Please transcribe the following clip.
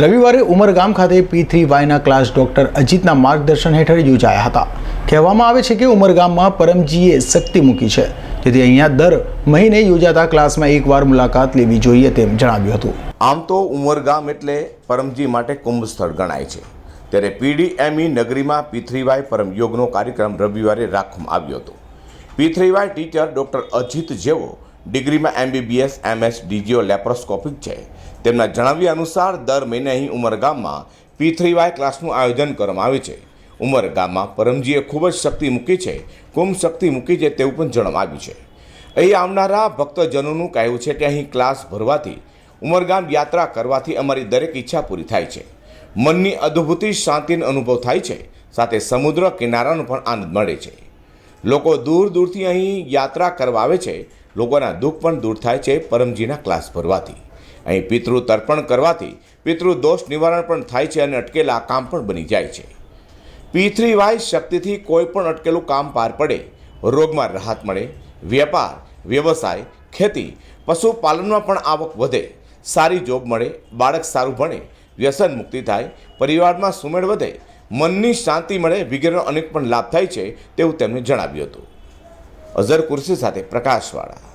રવિવારે ઉમરગામ ખાતે P three વાયના ક્લાસ ડોક્ટર અજીતના માર્ગદર્શન હેઠળ યોજાયા હતા. કહેવામાં આવે છે કે ઉમરગામમાં પરમજીએ શક્તિ મૂકી છે. તેથી અહીંયા દર મહિને યોજાતા ક્લાસમાં એકવાર મુલાકાત લેવી જોઈએ તેમ જણાવ્યું હતું. આમ તો ઉમરગામ એટલે પરમજી માટે કુંભ સ્થળ ગણાય છે. ત્યારે પીડીએમઈ નગરીમાં પીથરીવાય પરમયોગનો કાર્યક્રમ રવિવારે રાખવામાં આવ્યો હતો. પીથરીવાય ટીચર ડૉક્ટર અજીત જેવો ડિગ્રીમાં એમબીબીએસ, એમએસ, ડીજીઓ, લેપ્રોસ્કોપિક છે. તેમના જણાવ્યા અનુસાર દર મહિને અહીં ઉમરગામમાં વાય ક્લાસનું આયોજન કરવામાં આવે છે. ઉમરગામમાં પરમજીએ ખૂબ જ શક્તિ મૂકી છે કુંભ શક્તિ મૂકી છે તેવું પણ જણાવવામાં આવ્યું છે. અહીં આવનારા ભક્તજનોનું કહેવું છે કે અહીં ક્લાસ ભરવાથી, ઉમરગામ યાત્રા કરવાથી અમારી દરેક ઈચ્છા પૂરી થાય છે. મનની અદ્ભુતિ, શાંતિનો અનુભવ થાય છે, સાથે સમુદ્ર કિનારાનો પણ આનંદ મળે છે. લોકો દૂર દૂરથી અહીં યાત્રા કરવા આવે છે લોકોના દુઃખ પણ દૂર થાય છે પરમજીના ક્લાસ ભરવાથી. અહીં પિતૃ તર્પણ કરવાથી પિતૃ દોષ નિવારણ પણ થાય છે અને અટકેલા કામ પણ બની જાય છે. પી વાય શક્તિથી કોઈ પણ અટકેલું કામ પાર પડે, રોગમાં રાહત મળે, વેપાર, વ્યવસાય, ખેતી, પશુપાલનમાં પણ આવક વધે, સારી જોબ મળે, બાળક સારું ભણે, વ્યસન મુક્તિ થાય, પરિવારમાં સુમેળ વધે, મનની શાંતિ મળે વગેરેનો અનેક પણ લાભ થાય છે તેવું તેમણે જણાવ્યું હતું. અઝર કુર્સી સાથે પ્રકાશવાળા.